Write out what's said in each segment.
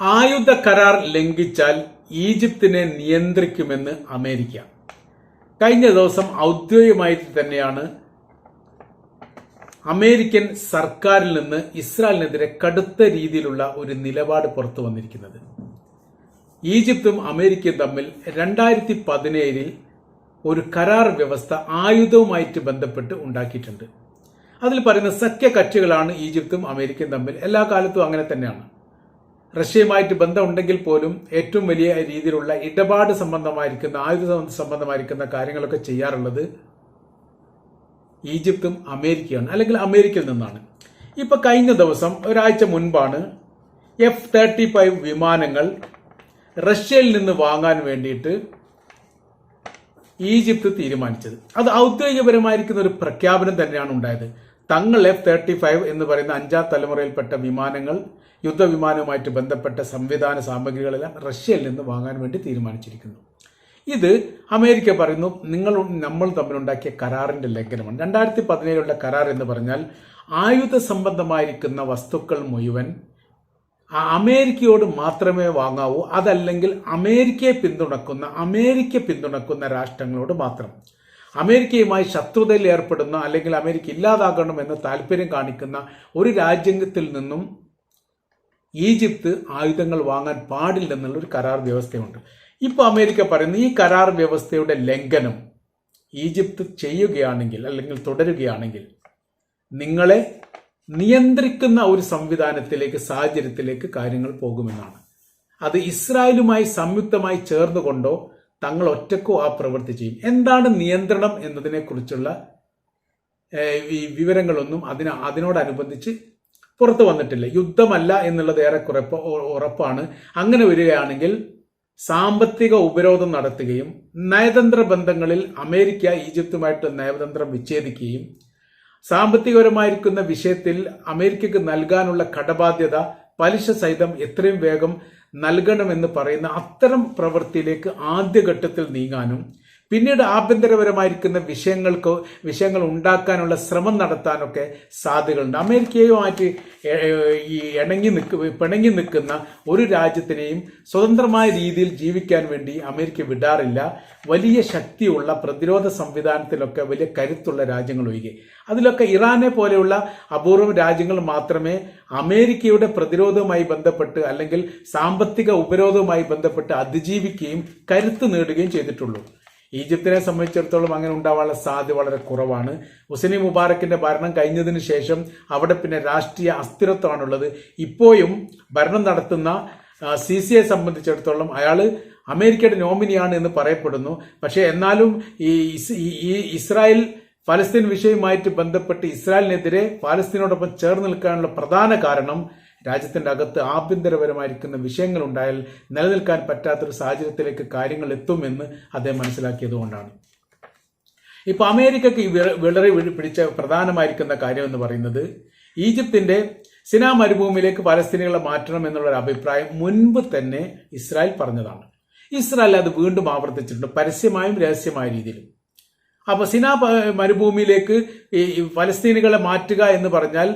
ആയുധ കരാർ ലംഘിച്ചാൽ ഈജിപ്തിനെ നിയന്ത്രിക്കുമെന്ന് അമേരിക്ക. കഴിഞ്ഞ ദിവസം ഔദ്യോഗികമായിട്ട് തന്നെയാണ് അമേരിക്കൻ സർക്കാരിൽ നിന്ന് ഇസ്രായേലിനെതിരെ കടുത്ത രീതിയിലുള്ള ഒരു നിലപാട് പുറത്തു വന്നിരിക്കുന്നത്. ഈജിപ്തും അമേരിക്കയും തമ്മിൽ രണ്ടായിരത്തി പതിനേഴിൽ ഒരു കരാർ വ്യവസ്ഥ ആയുധവുമായിട്ട് ബന്ധപ്പെട്ട് ഉണ്ടാക്കിയിട്ടുണ്ട്. അതിൽ പറയുന്ന സഖ്യ കക്ഷികളാണ് ഈജിപ്തും അമേരിക്കയും തമ്മിൽ എല്ലാ കാലത്തും അങ്ങനെ തന്നെയാണ്. റഷ്യയുമായിട്ട് ബന്ധമുണ്ടെങ്കിൽ പോലും ഏറ്റവും വലിയ രീതിയിലുള്ള ഇടപാട് സംബന്ധമായിരിക്കുന്ന ആയുധ സംബന്ധമായിരിക്കുന്ന കാര്യങ്ങളൊക്കെ ചെയ്യാറുള്ളത് ഈജിപ്തും അമേരിക്കയാണ് അല്ലെങ്കിൽ അമേരിക്കയിൽ നിന്നാണ്. ഇപ്പൊ കഴിഞ്ഞ ദിവസം ഒരാഴ്ച മുൻപാണ് എഫ് തേർട്ടി ഫൈവ് വിമാനങ്ങൾ റഷ്യയിൽ നിന്ന് വാങ്ങാൻ വേണ്ടിയിട്ട് ഈജിപ്ത് തീരുമാനിച്ചത്. അത് ഔദ്യോഗികപരമായിരിക്കുന്ന ഒരു പ്രഖ്യാപനം തന്നെയാണ് ഉണ്ടായത്. തങ്ങൾ എഫ് തേർട്ടി ഫൈവ് എന്ന് പറയുന്ന അഞ്ചാം തലമുറയിൽപ്പെട്ട വിമാനങ്ങൾ യുദ്ധവിമാനവുമായിട്ട് ബന്ധപ്പെട്ട സംവിധാന സാമഗ്രികളെല്ലാം റഷ്യയിൽ നിന്ന് വാങ്ങാൻ വേണ്ടി തീരുമാനിച്ചിരിക്കുന്നു. ഇത് അമേരിക്ക പറയുന്നു നിങ്ങൾ നമ്മൾ തമ്മിലുണ്ടാക്കിയ കരാറിന്റെ ലംഘനമാണ്. രണ്ടായിരത്തി പതിനേഴിലുള്ള കരാർ എന്ന് പറഞ്ഞാൽ ആയുധ സംബന്ധമായിരിക്കുന്ന വസ്തുക്കൾ മുഴുവൻ അമേരിക്കയോട് മാത്രമേ വാങ്ങാവൂ അതല്ലെങ്കിൽ അമേരിക്കയെ പിന്തുണക്കുന്ന അമേരിക്ക പിന്തുണക്കുന്ന രാഷ്ട്രങ്ങളോട് മാത്രം. അമേരിക്കയുമായി ശത്രുതയിൽ ഏർപ്പെടുന്ന അല്ലെങ്കിൽ അമേരിക്ക ഇല്ലാതാകണമെന്ന് താല്പര്യം കാണിക്കുന്ന ഒരു രാജ്യത്തിൽ നിന്നും ഈജിപ്ത് ആയുധങ്ങൾ വാങ്ങാൻ പാടില്ലെന്നുള്ള ഒരു കരാർ വ്യവസ്ഥയുണ്ട്. ഇപ്പോൾ അമേരിക്ക പറയുന്ന ഈ കരാർ വ്യവസ്ഥയുടെ ലംഘനം ഈജിപ്ത് ചെയ്യുകയാണെങ്കിൽ അല്ലെങ്കിൽ തുടരുകയാണെങ്കിൽ നിങ്ങളെ നിയന്ത്രിക്കുന്ന ഒരു സംവിധാനത്തിലേക്ക് സാഹചര്യത്തിലേക്ക് കാര്യങ്ങൾ പോകുമെന്നാണ്. അത് ഇസ്രായേലുമായി സംയുക്തമായി ചേർന്നുകൊണ്ടോ തങ്ങൾ ഒറ്റക്കോ ആ പ്രവൃത്തി ചെയ്യും. എന്താണ് നിയന്ത്രണം എന്നതിനെക്കുറിച്ചുള്ള ഈ വിവരങ്ങളൊന്നും അതിന് അതിനോടനുബന്ധിച്ച് പുറത്തു വന്നിട്ടില്ല. യുദ്ധമല്ല എന്നുള്ളത് ഏറെക്കുറെ ഉറപ്പാണ്. അങ്ങനെ വരികയാണെങ്കിൽ സാമ്പത്തിക ഉപരോധം നടത്തുകയും നയതന്ത്ര ബന്ധങ്ങളിൽ അമേരിക്ക ഈജിപ്തുമായിട്ട് നയതന്ത്രം വിച്ഛേദിക്കുകയും സാമ്പത്തികപരമായിരിക്കുന്ന വിഷയത്തിൽ അമേരിക്കക്ക് നൽകാനുള്ള കടബാധ്യത പലിശ സഹിതം എത്രയും വേഗം നൽകണമെന്ന് പറയുന്ന അത്തരം പ്രവൃത്തിയിലേക്ക് ആദ്യഘട്ടത്തിൽ നീങ്ങാനും പിന്നീട് ആഭ്യന്തരപരമായിരിക്കുന്ന വിഷയങ്ങൾക്ക് വിഷയങ്ങൾ ഉണ്ടാക്കാനുള്ള ശ്രമം നടത്താനൊക്കെ സാധ്യതകളുണ്ട്. അമേരിക്കയുമായിട്ട് ഈ ഇണങ്ങി നിൽക്ക പിണങ്ങി നിൽക്കുന്ന ഒരു രാജ്യത്തിനെയും സ്വതന്ത്രമായ രീതിയിൽ ജീവിക്കാൻ വേണ്ടി അമേരിക്ക വിടാറില്ല. വലിയ ശക്തിയുള്ള പ്രതിരോധ സംവിധാനത്തിലൊക്കെ വലിയ കരുത്തുള്ള രാജ്യങ്ങൾ ഒഴികെ അതിലൊക്കെ ഇറാനെ പോലെയുള്ള അപൂർവം രാജ്യങ്ങൾ മാത്രമേ അമേരിക്കയുടെ പ്രതിരോധവുമായി ബന്ധപ്പെട്ട് അല്ലെങ്കിൽ സാമ്പത്തിക ഉപരോധവുമായി ബന്ധപ്പെട്ട് അതിജീവിക്കുകയും കരുത്ത് നേടുകയും ചെയ്തിട്ടുള്ളൂ. ഈജിപ്തിനെ സംബന്ധിച്ചിടത്തോളം അങ്ങനെ ഉണ്ടാവാനുള്ള സാധ്യത വളരെ കുറവാണ്. ഹുസൈനി മുബാറക്കിന്റെ ഭരണം കഴിഞ്ഞതിന് ശേഷം അവിടെ പിന്നെ രാഷ്ട്രീയ അസ്ഥിരത്വമാണുള്ളത്. ഇപ്പോഴും ഭരണം നടത്തുന്ന സി സിയെ സംബന്ധിച്ചിടത്തോളം അയാൾ അമേരിക്കയുടെ നോമിനിയാണ് എന്ന് പറയപ്പെടുന്നു. പക്ഷേ എന്നാലും ഈ ഇസ്രായേൽ ഫലസ്തീൻ വിഷയവുമായിട്ട് ബന്ധപ്പെട്ട് ഇസ്രായേലിനെതിരെ ഫലസ്തീനോടൊപ്പം ചേർന്ന് നിൽക്കാനുള്ള പ്രധാന കാരണം രാജ്യത്തിന്റെ അകത്ത് ആഭ്യന്തരപരമായിരിക്കുന്ന വിഷയങ്ങൾ ഉണ്ടായാൽ നിലനിൽക്കാൻ പറ്റാത്തൊരു സാഹചര്യത്തിലേക്ക് കാര്യങ്ങൾ എത്തുമെന്ന് അദ്ദേഹം മനസ്സിലാക്കിയതുകൊണ്ടാണ് ഇപ്പൊ അമേരിക്കയ്ക്ക് വിളറി പിടിച്ച പ്രധാനമായിരിക്കുന്ന കാര്യം എന്ന് പറയുന്നത് ഈജിപ്തിന്റെ സിനാ മരുഭൂമിയിലേക്ക് പലസ്തീനികളെ മാറ്റണം എന്നുള്ള അഭിപ്രായം മുൻപ് തന്നെ ഇസ്രായേൽ പറഞ്ഞതാണ്. ഇസ്രായേൽ അത് വീണ്ടും ആവർത്തിച്ചിട്ടുണ്ട് പരസ്യമായും രഹസ്യമായ രീതിയിലും അപ്പോൾ സിനാ മരുഭൂമിയിലേക്ക് ഈ പലസ്തീനികളെ മാറ്റുക എന്ന് പറഞ്ഞാൽ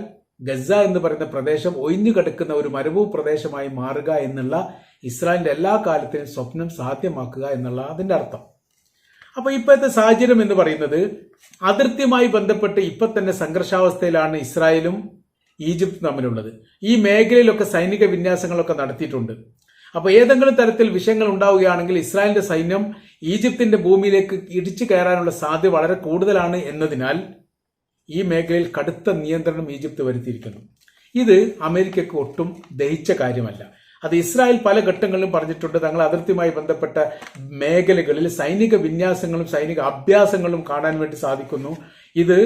ഗസ എന്ന് പറയുന്ന പ്രദേശം ഒഴിഞ്ഞു കിടക്കുന്ന ഒരു മരുഭൂ പ്രദേശമായി മാറുക എന്നുള്ള ഇസ്രായേലിന്റെ എല്ലാ കാലത്തിനും സ്വപ്നം സാധ്യമാക്കുക എന്നുള്ള അതിന്റെ അർത്ഥം. അപ്പൊ ഇപ്പോഴത്തെ സാഹചര്യം എന്ന് പറയുന്നത് അതിർത്തിയുമായി ബന്ധപ്പെട്ട് ഇപ്പൊ തന്നെ സംഘർഷാവസ്ഥയിലാണ് ഇസ്രായേലും ഈജിപ്തും തമ്മിലുള്ളത്. ഈ മേഖലയിലൊക്കെ സൈനിക വിന്യാസങ്ങളൊക്കെ നടത്തിയിട്ടുണ്ട്. അപ്പൊ ഏതെങ്കിലും തരത്തിൽ വിഷയങ്ങൾ ഉണ്ടാവുകയാണെങ്കിൽ ഇസ്രായേലിന്റെ സൈന്യം ഈജിപ്തിന്റെ ഭൂമിയിലേക്ക് ഇടിച്ചു കയറാനുള്ള സാധ്യത വളരെ കൂടുതലാണ് എന്നതിനാൽ ഈ മേഖലയിൽ കടുത്ത നിയന്ത്രണം ഈജിപ്ത് വരുത്തിയിരിക്കുന്നു. ഇത് അമേരിക്കക്ക് ഒട്ടും ദഹിച്ച കാര്യമല്ല. അത് ഇസ്രായേൽ പല ഘട്ടങ്ങളിലും പറഞ്ഞിട്ടുണ്ട്. തങ്ങൾ അതിർത്തിയുമായി ബന്ധപ്പെട്ട മേഖലകളിൽ സൈനിക വിന്യാസങ്ങളും സൈനിക അഭ്യാസങ്ങളും കാണാൻ വേണ്ടി സാധിക്കുന്നു. ഇത്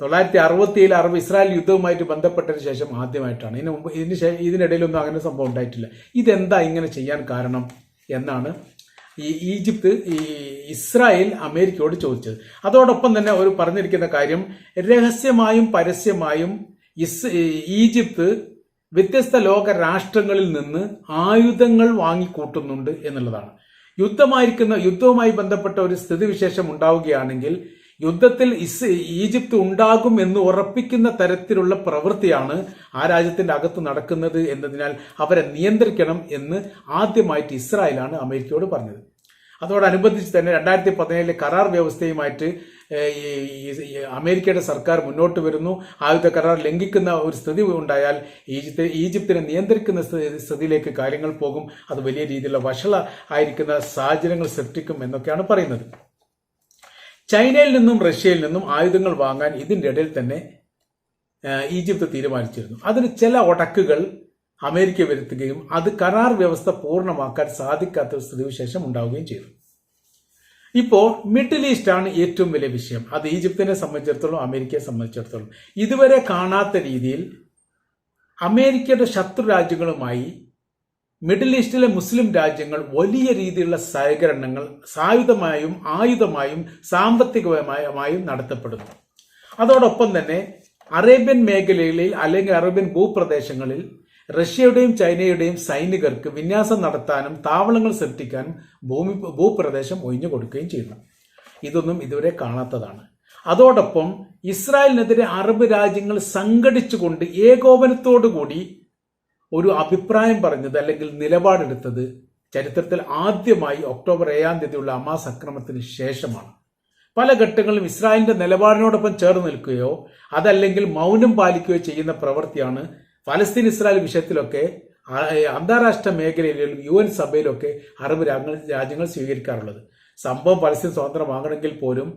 തൊള്ളായിരത്തി അറുപത്തിയേഴ് അറബ് ഇസ്രായേൽ യുദ്ധവുമായിട്ട് ബന്ധപ്പെട്ടതിന് ശേഷം ആദ്യമായിട്ടാണ്. ഇതിനു മുമ്പ് ഇതിന് ഇതിനിടയിലൊന്നും അങ്ങനെ സംഭവം ഉണ്ടായിട്ടില്ല. ഇതെന്താ ഇങ്ങനെ ചെയ്യാൻ കാരണം എന്നാണ് ഈ ഈജിപ്ത് ഈ ഇസ്രായേൽ അമേരിക്കയോട് ചോദിച്ചത്. അതോടൊപ്പം തന്നെ അവർ പറഞ്ഞിരിക്കുന്ന കാര്യം രഹസ്യമായും പരസ്യമായും ഇസ് ഈജിപ്ത് വ്യത്യസ്ത ലോക രാഷ്ട്രങ്ങളിൽ നിന്ന് ആയുധങ്ങൾ വാങ്ങിക്കൂട്ടുന്നുണ്ട് എന്നുള്ളതാണ്. യുദ്ധമായിരിക്കുന്ന യുദ്ധവുമായി ബന്ധപ്പെട്ട ഒരു സ്ഥിതിവിശേഷം ഉണ്ടാവുകയാണെങ്കിൽ യുദ്ധത്തിൽ ഇസ് ഈജിപ്ത് ഉണ്ടാകും എന്ന് ഉറപ്പിക്കുന്ന തരത്തിലുള്ള പ്രവൃത്തിയാണ് ആ രാജ്യത്തിന്റെ അകത്ത് നടക്കുന്നത് എന്നതിനാൽ അവരെ നിയന്ത്രിക്കണം എന്ന് ആദ്യമായിട്ട് ഇസ്രായേലാണ് അമേരിക്കയോട് പറഞ്ഞത്. അതോടനുബന്ധിച്ച് തന്നെ രണ്ടായിരത്തി പതിനേഴിലെ കരാർ വ്യവസ്ഥയുമായിട്ട് അമേരിക്കയുടെ സർക്കാർ മുന്നോട്ട് വരുന്നു. ആദ്യത്തെ കരാർ ലംഘിക്കുന്ന ഒരു സ്ഥിതി ഉണ്ടായാൽ ഈജിപ്ത് ഈജിപ്തിനെ നിയന്ത്രിക്കുന്ന സ്ഥിതിയിലേക്ക് കാര്യങ്ങൾ പോകും. അത് വലിയ രീതിയിലുള്ള വഷള ആയിരിക്കുന്ന സാഹചര്യങ്ങൾ സൃഷ്ടിക്കും എന്നൊക്കെയാണ് പറയുന്നത്. ചൈനയിൽ നിന്നും റഷ്യയിൽ നിന്നും ആയുധങ്ങൾ വാങ്ങാൻ ഇതിന്റെ ഇടയിൽ തന്നെ ഈജിപ്ത് തീരുമാനിച്ചിരുന്നു. അതിന് ചില ഒടക്കുകൾ അമേരിക്ക വരുത്തുകയും അത് കരാർ വ്യവസ്ഥ പൂർണമാക്കാൻ സാധിക്കാത്ത ഒരു സ്ഥിതിവിശേഷം ഉണ്ടാവുകയും ചെയ്തു. ഇപ്പോൾ മിഡിൽ ഈസ്റ്റ് ആണ് ഏറ്റവും വലിയ വിഷയം. അത് ഈജിപ്തിനെ സംബന്ധിച്ചിടത്തോളം അമേരിക്കയെ സംബന്ധിച്ചിടത്തോളം. ഇതുവരെ കാണാത്ത രീതിയിൽ അമേരിക്കയുടെ ശത്രു രാജ്യങ്ങളുമായി മിഡിൽ ഈസ്റ്റിലെ മുസ്ലിം രാജ്യങ്ങൾ വലിയ രീതിയിലുള്ള സഹകരണങ്ങൾ സായുധമായും ആയുധമായും സാമ്പത്തികമായും നടത്തപ്പെടുന്നു. അതോടൊപ്പം തന്നെ അറേബ്യൻ മേഖലകളിൽ അല്ലെങ്കിൽ അറേബ്യൻ ഭൂപ്രദേശങ്ങളിൽ റഷ്യയുടെയും ചൈനയുടെയും സൈനികർക്ക് വിന്യാസം നടത്താനും താവളങ്ങൾ സൃഷ്ടിക്കാനും ഭൂമി ഭൂപ്രദേശം ഒഴിഞ്ഞു കൊടുക്കുകയും ചെയ്യുന്നു. ഇതൊന്നും ഇതുവരെ കാണാത്തതാണ്. അതോടൊപ്പം ഇസ്രായേലിനെതിരെ അറബ് രാജ്യങ്ങൾ സംഘടിച്ചുകൊണ്ട് ഏകോപനത്തോടുകൂടി ഒരു അഭിപ്രായം പറഞ്ഞത് അല്ലെങ്കിൽ നിലപാടെടുത്തത് ചരിത്രത്തിൽ ആദ്യമായി ഒക്ടോബർ ഏഴാം തീയതിയുള്ള അമാസ് അക്രമത്തിന് ശേഷമാണ്. പല ഘട്ടങ്ങളിലും ഇസ്രായേലിന്റെ നിലപാടിനോടൊപ്പം ചേർന്ന് നിൽക്കുകയോ അതല്ലെങ്കിൽ മൗനം പാലിക്കുകയോ ചെയ്യുന്ന പ്രവൃത്തിയാണ് ഫലസ്തീൻ ഇസ്രായേൽ വിഷയത്തിലൊക്കെ അന്താരാഷ്ട്ര മേഖലയിലും യു എൻ സഭയിലൊക്കെ അറബ് രാജ്യങ്ങൾ സ്വീകരിക്കാറുള്ളത്. സംഭവം പലസ്തീൻ സ്വതന്ത്രമാകണമെങ്കിൽ പോലും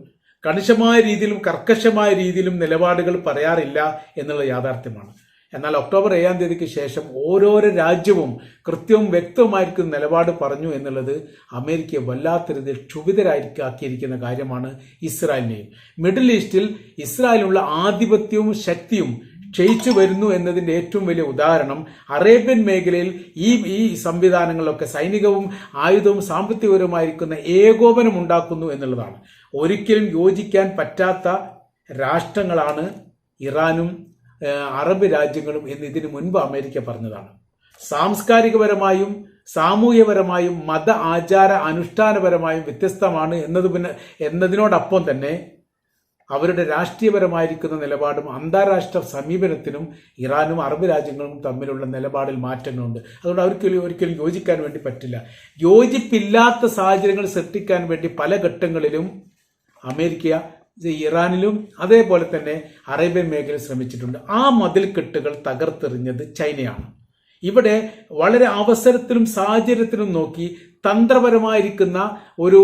കണിശമായ രീതിയിലും കർക്കശമായ രീതിയിലും നിലപാടുകൾ പറയാറില്ല എന്നുള്ള യാഥാർത്ഥ്യമാണ്. എന്നാൽ ഒക്ടോബർ ഏഴാം തീയതിക്ക് ശേഷം ഓരോരോ രാജ്യവും കൃത്യവും വ്യക്തവുമായിരിക്കും നിലപാട് പറഞ്ഞു എന്നുള്ളത് അമേരിക്കയെ വല്ലാത്ത രീതിയിൽ ക്ഷുഭിതരാക്കിയിരിക്കുന്ന കാര്യമാണ് ഇസ്രായേലിനെയും. മിഡിൽ ഈസ്റ്റിൽ ഇസ്രായേലിനുള്ള ആധിപത്യവും ശക്തിയും ക്ഷയിച്ചു വരുന്നു എന്നതിന്റെ ഏറ്റവും വലിയ ഉദാഹരണം അറേബ്യൻ മേഖലയിൽ ഈ ഈ സംവിധാനങ്ങളിലൊക്കെ സൈനികവും ആയുധവും സാമ്പത്തികപരവുമായിരിക്കുന്ന ഏകോപനം ഉണ്ടാക്കുന്നു എന്നുള്ളതാണ്. ഒരിക്കലും യോജിക്കാൻ പറ്റാത്ത രാഷ്ട്രങ്ങളാണ് ഇറാനും അറബ് രാജ്യങ്ങളും എന്ന് ഇതിനു മുൻപ് അമേരിക്ക പറഞ്ഞതാണ്. സാംസ്കാരികപരമായും സാമൂഹ്യപരമായും മത ആചാര അനുഷ്ഠാനപരമായും വ്യത്യസ്തമാണ് എന്നത് പിന്നെ എന്നതിനോടൊപ്പം തന്നെ അവരുടെ രാഷ്ട്രീയപരമായിരിക്കുന്ന നിലപാടും അന്താരാഷ്ട്ര സമീപനത്തിനും ഇറാനും അറബ് രാജ്യങ്ങളും തമ്മിലുള്ള നിലപാടിൽ മാറ്റങ്ങളുണ്ട്. അതുകൊണ്ട് അവർക്ക് ഒരിക്കലും യോജിക്കാൻ വേണ്ടി പറ്റില്ല. യോജിപ്പില്ലാത്ത സാഹചര്യങ്ങൾ സൃഷ്ടിക്കാൻ വേണ്ടി പല ഘട്ടങ്ങളിലും അമേരിക്ക ഇറാനിലും അതേപോലെ തന്നെ അറേബ്യൻ മേഖലയിൽ ശ്രമിച്ചിട്ടുണ്ട്. ആ മതിൽക്കെട്ടുകൾ തകർത്തെറിഞ്ഞത് ചൈനയാണ്. ഇവിടെ വളരെ അവസരത്തിലും സാഹചര്യത്തിലും നോക്കി തന്ത്രപരമായിരിക്കുന്ന ഒരു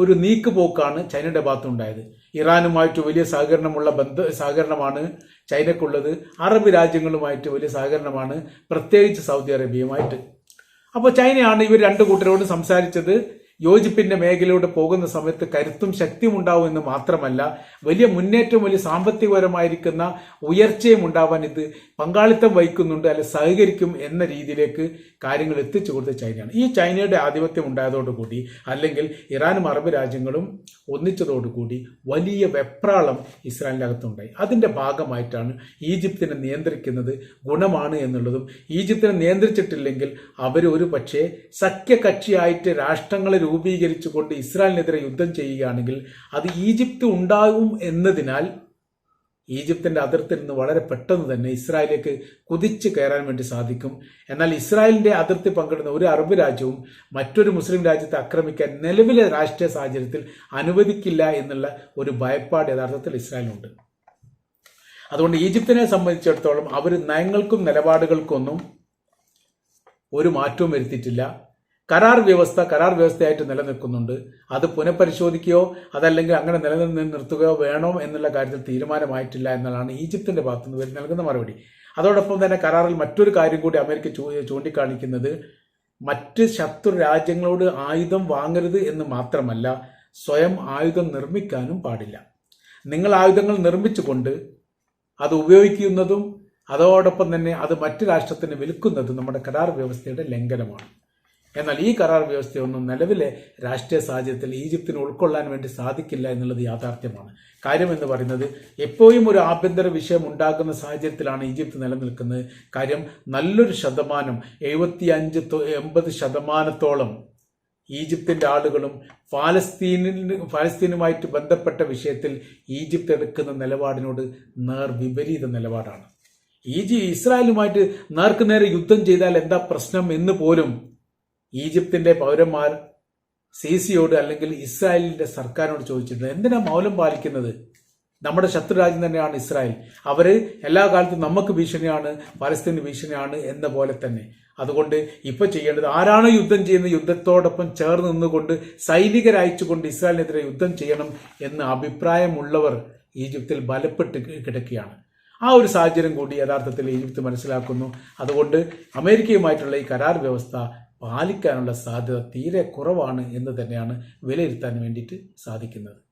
ഒരു നീക്കുപോക്കാണ് ചൈനയുടെ ഭാഗത്തുണ്ടായത്. ഇറാനുമായിട്ട് വലിയ സഹകരണമുള്ള ബന്ധ സഹകരണമാണ് ചൈനക്കുള്ളത്. അറബ് രാജ്യങ്ങളുമായിട്ട് വലിയ സഹകരണമാണ് പ്രത്യേകിച്ച് സൗദി അറേബ്യയുമായിട്ട്. അപ്പോൾ ചൈനയാണ് ഇവർ രണ്ട് കൂട്ടരോട് സംസാരിച്ചത്. യോജിപ്പിന്റെ മേഖലയിലൂടെ പോകുന്ന സമയത്ത് കരുത്തും ശക്തിയും ഉണ്ടാവും എന്ന് മാത്രമല്ല വലിയ മുന്നേറ്റവും വലിയ സാമ്പത്തികപരമായിരിക്കുന്ന ഉയർച്ചയും ഉണ്ടാവാൻ ഇത് പങ്കാളിത്തം വഹിക്കുന്നുണ്ട് അല്ലെ സഹകരിക്കും എന്ന രീതിയിലേക്ക് കാര്യങ്ങൾ എത്തിച്ചു കൊടുത്ത ചൈനയാണ്. ഈ ചൈനയുടെ ആധിപത്യം ഉണ്ടായതോടുകൂടി അല്ലെങ്കിൽ ഇറാനും അറബ് രാജ്യങ്ങളും ഒന്നിച്ചതോടുകൂടി വലിയ വെപ്രാളം ഇസ്രായേലിന്റെ അകത്തുണ്ടായി അതിന്റെ ഭാഗമായിട്ടാണ് ഈജിപ്തിനെ നിയന്ത്രിക്കുന്നത് ഗുണമാണ് എന്നുള്ളതും ഈജിപ്തിനെ നിയന്ത്രിച്ചിട്ടില്ലെങ്കിൽ അവർ ഒരു പക്ഷേ സഖ്യകക്ഷിയായിട്ട് രാഷ്ട്രങ്ങളെ രൂപീകരിച്ചുകൊണ്ട് ഇസ്രായേലിനെതിരെ യുദ്ധം ചെയ്യുകയാണെങ്കിൽ അത് ഈജിപ്ത് ഉണ്ടാകും എന്നതിനാൽ ഈജിപ്തിന്റെ അതിർത്തിൽ നിന്ന് വളരെ പെട്ടെന്ന് തന്നെ ഇസ്രായേലിലേക്ക് കുതിച്ചു കയറാൻ വേണ്ടി സാധിക്കും. എന്നാൽ ഇസ്രായേലിന്റെ അതിർത്തി പങ്കിടുന്ന ഒരു അറബ് രാജ്യവും മറ്റൊരു മുസ്ലിം രാജ്യത്തെ ആക്രമിക്കാൻ നിലവിലെ രാഷ്ട്രീയ സാഹചര്യത്തിൽ അനുവദിക്കില്ല എന്നുള്ള ഒരു ഭയപ്പാട് യഥാർത്ഥത്തിൽ ഇസ്രായേലിനുണ്ട്. അതുകൊണ്ട് ഈജിപ്തിനെ സംബന്ധിച്ചിടത്തോളം അവർ നയങ്ങൾക്കും നിലപാടുകൾക്കൊന്നും ഒരു മാറ്റവും വരുത്തിയിട്ടില്ല. കരാർ വ്യവസ്ഥ കരാർ വ്യവസ്ഥയായിട്ട് നിലനിൽക്കുന്നുണ്ട്. അത് പുനഃപരിശോധിക്കുകയോ അതല്ലെങ്കിൽ അങ്ങനെ നിലനിന്ന് നിർത്തുകയോ വേണോ എന്നുള്ള കാര്യത്തിൽ തീരുമാനമായിട്ടില്ല എന്നുള്ളതാണ് ഈജിപ്തിന്റെ ഭാഗത്തുനിന്ന് ഇവർ നൽകുന്ന മറുപടി. അതോടൊപ്പം തന്നെ കരാറിൽ മറ്റൊരു കാര്യം കൂടി അമേരിക്ക ചൂണ്ടിക്കാണിക്കുന്നത്. മറ്റ് ശത്രു രാജ്യങ്ങളോട് ആയുധം വാങ്ങരുത് എന്ന് മാത്രമല്ല സ്വയം ആയുധം നിർമ്മിക്കാനും പാടില്ല. നിങ്ങൾ ആയുധങ്ങൾ നിർമ്മിച്ചുകൊണ്ട് അത് ഉപയോഗിക്കുന്നതും അതോടൊപ്പം തന്നെ അത് മറ്റു രാഷ്ട്രത്തിന് വിൽക്കുന്നതും നമ്മുടെ കരാർ വ്യവസ്ഥയുടെ ലംഘനമാണ്. എന്നാൽ ഈ കരാർ വ്യവസ്ഥയൊന്നും നിലവിലെ രാഷ്ട്രീയ സാഹചര്യത്തിൽ ഈജിപ്തിന് ഉൾക്കൊള്ളാൻ വേണ്ടി സാധിക്കില്ല എന്നുള്ളത് യാഥാർത്ഥ്യമാണ്. കാര്യം എന്ന് പറയുന്നത് എപ്പോഴും ഒരു ആഭ്യന്തര വിഷയം ഉണ്ടാകുന്ന സാഹചര്യത്തിലാണ് ഈജിപ്ത് നിലനിൽക്കുന്നത്. കാര്യം നല്ലൊരു ശതമാനം എഴുപത്തി അഞ്ച് എൺപത് ശതമാനത്തോളം ഈജിപ്തിന്റെ ആളുകളും ഫാലസ്തീനിൽ ഫലസ്തീനുമായിട്ട് ബന്ധപ്പെട്ട വിഷയത്തിൽ ഈജിപ്ത് എടുക്കുന്ന നിലപാടിനോട് നേർ വിപരീത നിലപാടാണ്. ഈജി ഇസ്രായേലുമായിട്ട് നേർക്ക് നേരെ യുദ്ധം ചെയ്താൽ എന്താ പ്രശ്നം എന്ന് പോലും ഈജിപ്തിന്റെ പൗരന്മാർ സി സിയോട് അല്ലെങ്കിൽ ഇസ്രായേലിന്റെ സർക്കാരിനോട് ചോദിച്ചിട്ടുണ്ട് എന്തിനാ മൗലം പാലിക്കുന്നത്? നമ്മുടെ ശത്രുരാജ്യം തന്നെയാണ് ഇസ്രായേൽ. അവർ എല്ലാ കാലത്തും നമുക്ക് ഭീഷണിയാണ് പലസ്തീന് ഭീഷണിയാണ് എന്ന പോലെ തന്നെ. അതുകൊണ്ട് ഇപ്പൊ ചെയ്യേണ്ടത് ആരാണോ യുദ്ധം ചെയ്യുന്നത് യുദ്ധത്തോടൊപ്പം ചേർന്ന് നിന്നുകൊണ്ട് സൈനികരയച്ചുകൊണ്ട് ഇസ്രായേലിനെതിരെ യുദ്ധം ചെയ്യണം എന്ന അഭിപ്രായമുള്ളവർ ഈജിപ്തിൽ ബലപ്പെട്ട് കിടക്കുകയാണ്. ആ ഒരു സാഹചര്യം കൂടി യഥാർത്ഥത്തിൽ ഈജിപ്ത് മനസ്സിലാക്കുന്നു. അതുകൊണ്ട് അമേരിക്കയുമായിട്ടുള്ള ഈ കരാർ വ്യവസ്ഥ പാലിക്കാനുള്ള സാധ്യത തീരെ കുറവാണ് എന്ന് തന്നെയാണ് വിലയിരുത്താൻ വേണ്ടിയിട്ട് സാധിക്കുന്നത്.